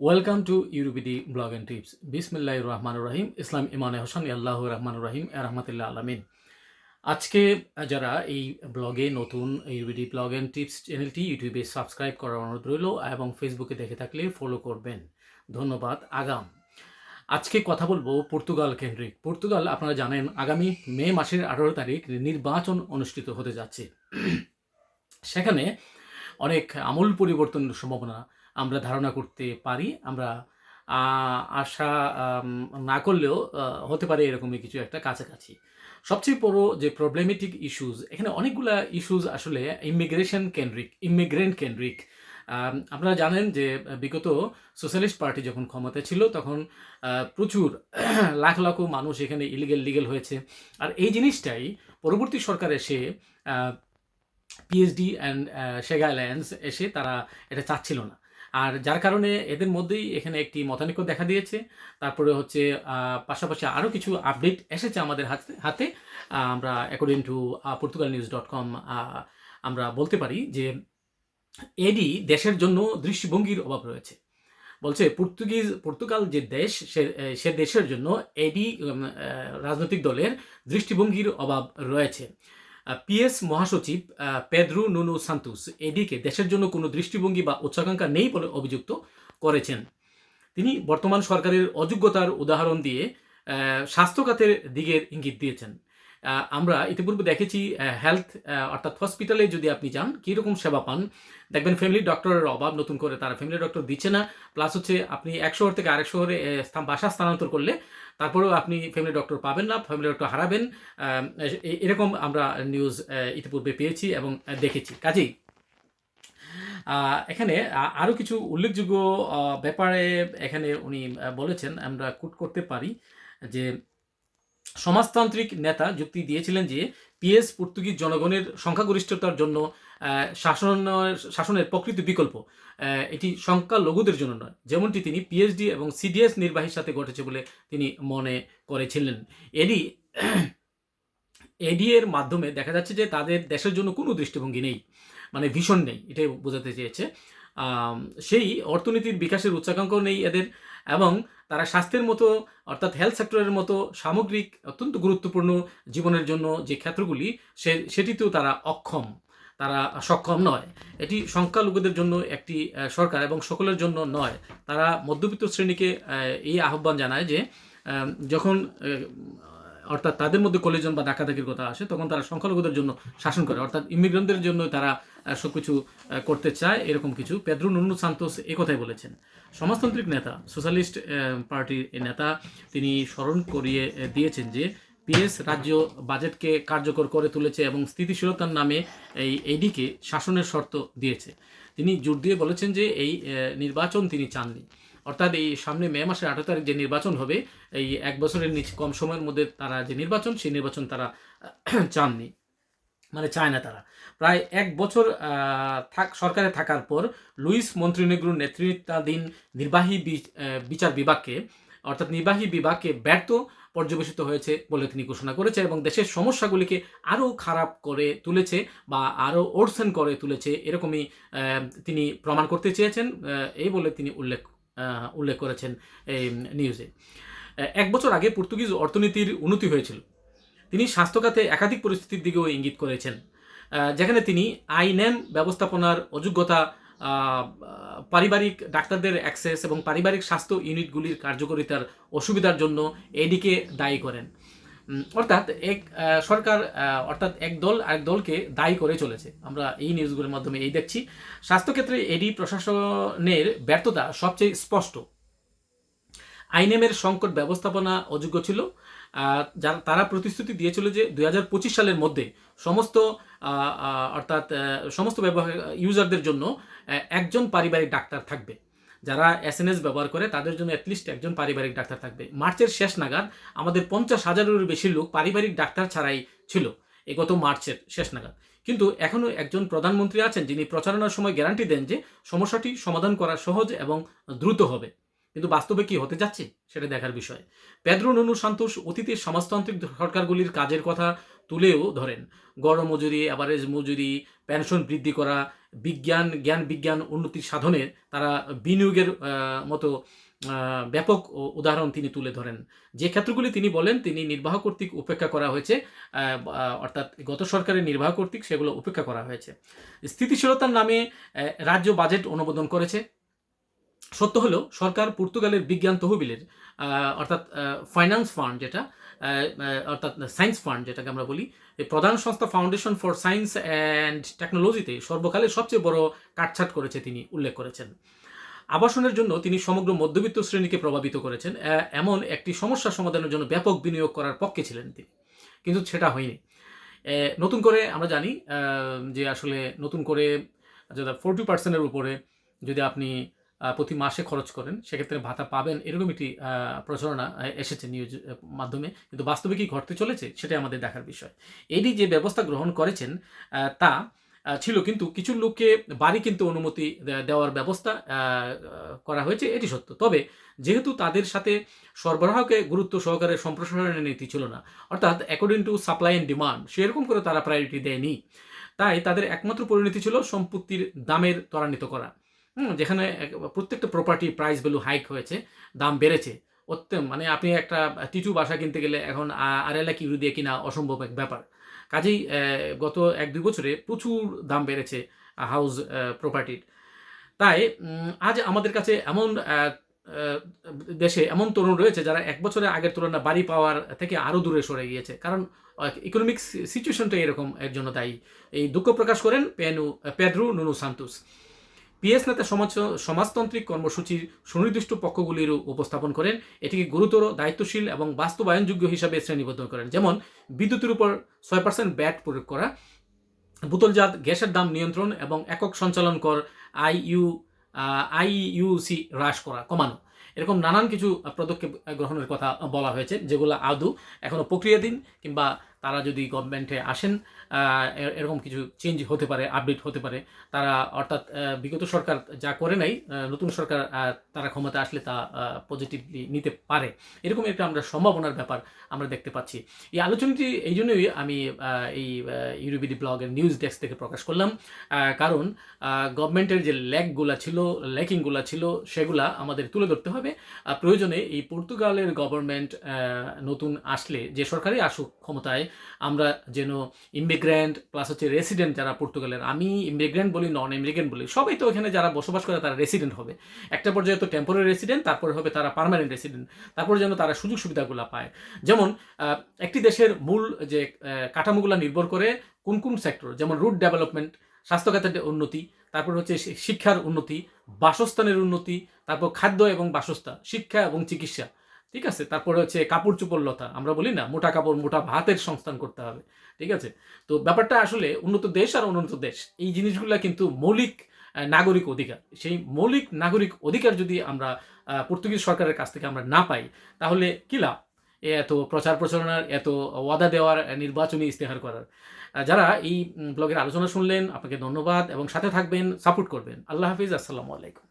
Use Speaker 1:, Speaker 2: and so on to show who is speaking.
Speaker 1: Welcome to ইউরুবিডি blog and tips বিসমিল্লাহ রহমান রহিম ইসলাম ইমানে হোসান আল্লাহ রহমান রহিম রহমতুল্লাহ আলমিন আজকে যারা এই ব্লগে নতুন ইউরুবিডি ব্লগ অ্যান্ড টিপস চ্যানেলটি ইউটিউবে সাবস্ক্রাইব করার অনুরোধ রইল এবং ফেসবুকে দেখে থাকলে ফলো করবেন। ধন্যবাদ, আগাম। আজকে কথা বলব পর্তুগাল কেন্দ্রিক। পর্তুগাল আপনারা জানেন, আগামী মে মাসের আঠারো তারিখ নির্বাচন অনুষ্ঠিত হতে যাচ্ছে। সেখানে অনেক আমূল পরিবর্তনের সম্ভাবনা আমরা ধারণা করতে পারি, আমরা আশা না করলেও হতে পারে এরকমই কিছু একটা কাছাকাছি। সবচেয়ে বড় যে প্রবলেমেটিক ইস্যুজ এখানে অনেকগুলা ইস্যুজ আসলে ইমিগ্রেশন কেন্দ্রিক ইমিগ্রেন্ট কেন্দ্রিক। আপনারা জানেন যে, বিগত সোশ্যালিস্ট পার্টি যখন ক্ষমতায় ছিল, তখন প্রচুর লাখ লাখ মানুষ এখানে ইলিগেল লিগেল হয়েছে। আর এই জিনিসটাই পরবর্তী সরকার এসে পিএইচডি অ্যান্ড শেগা অ্যালায়েন্স এসে তারা এটা চাচ্ছিল না। আর যার কারণে এদের মধ্যেই এখানে একটি মতানৈক্য দেখা দিয়েছে। তারপরে হচ্ছে পাশাপাশি আরও কিছু আপডেট এসেছে আমাদের হাতে হাতে আমরা according to Portugal news dot com আমরা বলতে পারি যে এডি দেশের জন্য দৃষ্টিভঙ্গির অভাব রয়েছে। বলছে, পর্তুগিজ, পর্তুগাল যে দেশ, সে সে দেশের জন্য এডি রাজনৈতিক দলের দৃষ্টিভঙ্গির অভাব রয়েছে। পিএস মহাসচিব পেদ্রু নুনু সান্তুস, এডিকে দেশের জন্য কোনো দৃষ্টিভঙ্গি বা উচ্চাকাঙ্ক্ষা নেই বলে অভিযুক্ত করেছেন। তিনি বর্তমান সরকারের অযোগ্যতার উদাহরণ দিয়ে স্বাস্থ্য খাতের দিকের ইঙ্গিত দিয়েছেন। আমরা ইতিপূর্বে দেখেছি হেলথ অর্থাৎ হসপিটালে যদি আপনি যান, কীরকম সেবা পান? দেখবেন ফ্যামিলি ডক্টরের অভাব, নতুন করে তারা ফ্যামিলি ডক্টর দিচ্ছে না। প্লাস হচ্ছে আপনি এক শহর থেকে আরেক শহরে বাসা স্থানান্তর করলে তারপরেও আপনি ফ্যামিলি ডক্টর পাবেন না ফ্যামিলি ডক্টর হারাবেন। এরকম আমরা নিউজ ইতিপূর্বে পেয়েছি এবং দেখেছি। কাজেই এখানে আরও কিছু উল্লেখযোগ্য ব্যাপারে এখানে উনি বলেছেন, আমরা কুট করতে পারি যে সমাজতান্ত্রিক নেতা যুক্তি দিয়েছিলেন যে পিএস পর্তুগিজ জনগণের সংখ্যাগরিষ্ঠতার জন্য আহ, শাসনের প্রকৃত বিকল্প। এটি সংখ্যালঘুদের জন্য নয় যেমনটি তিনি পিএইচডি এবং সিডিএস নির্বাহীর সাথে ঘটেছে বলে তিনি মনে করেছিলেন। এডি এডি এর মাধ্যমে দেখা যাচ্ছে যে তাদের দেশের জন্য কোনো দৃষ্টিভঙ্গি নেই মানে ভীষণ নেই এটাই বোঝাতে চেয়েছে। সেই অর্থনীতির বিকাশের উচ্চাকাঙ্ক্ষও নেই এদের এবং তারা স্বাস্থ্যের মতো, অর্থাৎ হেলথ সেক্টরের মতো সামগ্রিক অত্যন্ত গুরুত্বপূর্ণ জীবনের জন্য যে ক্ষেত্রগুলি, সে, সেটিতেও তারা অক্ষম। তারা সক্ষম নয়। এটি সংখ্যালঘুদের জন্য একটি সরকার এবং সকলের জন্য নয়। তারা মধ্যবিত্ত শ্রেণীকে এই আহ্বান জানায় যে যখন অর্থাৎ তাদের মধ্যে কলিজন বা ডাকাদাকির কথা আসে তখন তারা সংখ্যালঘুদের জন্য শাসন করে। অর্থাৎ ইমিগ্রেন্টদের জন্য তারা আহ, সবকিছু আহ, করতে চায় এরকম কিছু। পেদ্রু নুনু সান্তোস এ কথাই বলেছেন। সমাজতান্ত্রিক নেতা সোশ্যালিস্ট পার্টির নেতা তিনি স্মরণ করিয়ে দিয়েছেন যে পিএস রাজ্য বাজেটকে কার্যকর করে তুলেছে এবং স্থিতিশীলতার নামে এই এডিকে শাসনের শর্ত দিয়েছে। তিনি জোর দিয়ে বলেছেন যে এই নির্বাচন তিনি চাননি। অর্থাৎ এই সামনে মে মাসের আঠারো তারিখ যে নির্বাচন হবে, এই এক বছরের নিচে কম সময়ের মধ্যে তারা যে নির্বাচন, সেই নির্বাচন তারা চাননি। মানে চায় না তারা। প্রায় এক বছর থাক, সরকারে থাকার পর লুইস মন্ত্রিনেগ্রুর নেতৃত্বাধীন নির্বাহী বিচার বিভাগকে, অর্থাৎ নির্বাহী বিভাগকে ব্যর্থ পর্যবেসিত হয়েছে বলে তিনি ঘোষণা করেছে এবং দেশের সমস্যাগুলিকে আরও খারাপ করে তুলেছে বা আরও ওরসেন করে তুলেছে, এরকমই তিনি প্রমাণ করতে চেয়েছেন এই বলে তিনি উল্লেখ উল্লেখ করেছেন এই নিউজে। এক বছর আগে পর্তুগিজ অর্থনীতির উন্নতি হয়েছিল। তিনি স্বাস্থ্যখাতে একাধিক পরিস্থিতির দিকেও ইঙ্গিত করেছেন। যেখানে তিনি আইনেম ব্যবস্থাপনার অযোগ্যতা পারিবারিক ডাক্তারদের অ্যাক্সেস এবং পারিবারিক স্বাস্থ্য ইউনিটগুলির কার্যকারিতার অসুবিধার জন্য এডিকে দায়ী করেন। অর্থাৎ এক সরকার অর্থাৎ এক দল আরেক দলকে দায়ী করে চলেছে। আমরা এই নিউজগুলোর মাধ্যমে এই দেখছি। স্বাস্থ্যক্ষেত্রে এডি প্রশাসনের ব্যর্থতা সবচেয়ে স্পষ্ট। আইনেমের সংকট ব্যবস্থাপনা অযোগ্য ছিল। যারা, তারা প্রতিশ্রুতি দিয়েছিল যে দু হাজার পঁচিশ সালের মধ্যে সমস্ত অর্থাৎ সমস্ত ব্যবহার, ইউজারদের জন্য একজন পারিবারিক ডাক্তার থাকবে। যারা এস এন এস ব্যবহার করে তাদের জন্য অ্যাটলিস্ট একজন পারিবারিক ডাক্তার থাকবে। মার্চের শেষ নাগাদ আমাদের পঞ্চাশ হাজারেরও বেশি লোক পারিবারিক ডাক্তার ছাড়াই ছিল এ গত মার্চের শেষ নাগাদ। কিন্তু এখনও একজন প্রধানমন্ত্রী আছেন যিনি প্রচারণার সময় গ্যারান্টি দেন যে সমস্যাটি সমাধান করা সহজ এবং দ্রুত হবে। কিন্তু বাস্তবে কি হতে যাচ্ছে সেটা দেখার বিষয়। পেদ্রো নুনু সান্তোষ অতীতের সমাজতান্ত্রিক সরকারগুলির কাজের কথা তুলেও ধরেন গড় মজুরি অ্যাভারেজ মজুরি পেনশন বৃদ্ধি করা, বিজ্ঞান, জ্ঞান বিজ্ঞান উন্নতির সাধনে তারা বিনিয়োগের মতো ব্যাপক উদাহরণ তিনি তুলে ধরেন। যে ক্ষেত্রগুলি তিনি বলেন, তিনি নির্বাহ কর্তৃক উপেক্ষা করা হয়েছে অর্থাৎ গত সরকারের নির্বাহ কর্তৃক সেগুলো উপেক্ষা করা হয়েছে। স্থিতিশীলতার নামে রাজ্য বাজেট অনুমোদন করেছে। সত্য হলো, সরকার পর্তুগালের বিজ্ঞান তহবিলের অর্থাৎ ফাইন্যান্স ফান্ড যেটা অর্থাৎ সায়েন্স ফান্ড যেটাকে আমরা বলি, এই প্রধান সংস্থা ফাউন্ডেশন ফর সায়েন্স অ্যান্ড টেকনোলজিতে সর্বকালের সবচেয়ে বড় কাটছাট করেছে তিনি, উল্লেখ করেছেন। আবাসনের জন্য তিনি সমগ্র মধ্যবিত্ত শ্রেণীকে প্রভাবিত করেছেন। এমন একটি সমস্যা সমাধানের জন্য ব্যাপক বিনিয়োগ করার পক্ষে ছিলেন তিনি, কিন্তু সেটা হয়নি। নতুন করে আমরা জানি যে আসলে নতুন করে যদি ফোরটি পার্সেন্টের উপরে যদি আপনি প্রতি মাসে খরচ করেন, সেক্ষেত্রে ভাতা পাবেন, এরকম একটি প্রচারণা এসেছে নিউজ মাধ্যমে। কিন্তু বাস্তবে কি ঘটতে চলেছে সেটাই আমাদের দেখার বিষয়। এটি যে ব্যবস্থা গ্রহণ করেছেন তা ছিল কিন্তু কিছু লোককে বাড়ি কিন্তু অনুমতি দেওয়ার ব্যবস্থা করা হয়েছে, এটি সত্য। তবে যেহেতু তাদের সাথে সরবরাহকে গুরুত্ব সহকারে সম্প্রসারণের নীতি ছিল না, অর্থাৎ according to supply and demand সেরকম করে তারা প্রায়োরিটি দেয়নি, তাই তাদের একমাত্র পরিণতি ছিল সম্পত্তির দামের ত্বরান্বিত করা। যেখানে প্রত্যেকটা প্রপার্টি প্রাইস ভ্যালু হাইক হয়েছে, দাম বেড়েছে। অত্যন্ত মানে আপনি একটা টিটু বাসা কিনতে গেলে এখন আ- আড়াই লাখ ইউরো দিয়ে কিনা অসম্ভব এক ব্যাপার। কাজেই গত এক দুই বছরে প্রচুর দাম বেড়েছে হাউস প্রপার্টির তাই আজ আমাদের কাছে এমন দেশে এমন তরুণ রয়েছে যারা এক বছরের আগের তুলনায় বাড়ি পাওয়ার থেকে আরও দূরে সরে গিয়েছে। কারণ ইকোনমিক সিচুয়েশনটা এরকম, এর জন্য দায়ী। এই দুঃখ প্রকাশ করেন পেনু, পেদ্রু নুনু সান্তুস। পিএস নেতা সমাজ সমাজতান্ত্রিক কর্মসূচির সুনির্দিষ্ট পক্ষগুলির উপস্থাপন করেন। এটিকে গুরুতর দায়িত্বশীল এবং বাস্তবায়নযোগ্য হিসাবে শ্রেণীবদ্ধ করেন। যেমন, বিদ্যুতের উপর ছয় পার্সেন্ট ব্যাট প্রয়োগ করা, বোতলজাত গ্যাসের দাম নিয়ন্ত্রণ এবং একক সঞ্চালন কর আইইউ আইইউসি হ্রাস করা, কমানো। এরকম নানান কিছু পদক্ষেপ গ্রহণের কথা বলা হয়েছে, যেগুলো আদৌ এখনও প্রক্রিয়াধীন কিংবা তারা যদি গভর্নমেন্টে আসেন এরকম কিছু চেঞ্জ হতে পারে আপডেট হতে পারে, তারা অর্থাৎ বিগত সরকার যা করে নাই নতুন সরকার তারা ক্ষমতা আসলে তা পজিটিভলি নিতে পারে। এরকম একটা আমরা সম্ভাবনার ব্যাপার আমরা দেখতে পাচ্ছি। এই আলোচনাটি এই জন্যই আমি এই ইউরোবিডি ব্লগের নিউজ ডেস্ক থেকে প্রকাশ করলাম কারণ গভর্নমেন্টের যে ল্যাকগুলা ছিল ল্যাকিংগুলা ছিল, সেগুলা আমাদের তুলে ধরতে হবে। প্রয়োজনে এই পর্তুগালের গভর্নমেন্ট নতুন আসলে যে সরকারই আসুক ক্ষমতায় আমরা যেন ইমিগ্রেন্ট প্লাস হচ্ছে রেসিডেন্ট যারা পর্তুগালের, আমি ইমিগ্রেন্ট বলি নন ইমিগ্রেন্ট বলি, সবাই তো এখানে যারা বসবাস করে তারা রেসিডেন্ট হবে। একটা পর্যায়ে তো টেম্পোরারি রেসিডেন্ট তারপরে হবে তারা পার্মানেন্ট রেসিডেন্ট তারপরে যেন তারা সুযোগ সুবিধাগুলো পায়। যেমন একটি দেশের মূল যে কাঠামোগুলো নির্ভর করে কোন কোন সেক্টর যেমন রুট ডেভেলপমেন্ট স্বাস্থ্যখাতের উন্নতি, তারপর হচ্ছে শিক্ষার উন্নতি, বাসস্থানের উন্নতি, তারপর খাদ্য এবং বাসস্থান, শিক্ষা এবং চিকিৎসা। ঠিক আছে? তারপরে হচ্ছে কাপড় চোপড়লতা আমরা বলি না, মোটা কাপড়, মোটা ভাতের সংস্থান করতে হবে, ঠিক আছে? তো ব্যাপারটা আসলে উন্নত দেশ আর উন্নত দেশ, এই জিনিসগুলো কিন্তু মৌলিক নাগরিক অধিকার। সেই মৌলিক নাগরিক অধিকার যদি আমরা পর্তুগিজ সরকারের কাছ থেকে আমরা না পাই, তাহলে কি লাভ? এত প্রচার প্রচারণার, এত ওয়াদা দেওয়ার নির্বাচনী ইস্তেহার করার। যারা এই ব্লগের আলোচনা শুনলেন, আপনাকে ধন্যবাদ এবং সাথে থাকবেন, সাপোর্ট করবেন। আল্লাহ হাফিজ, আসসালামু আলাইকুম।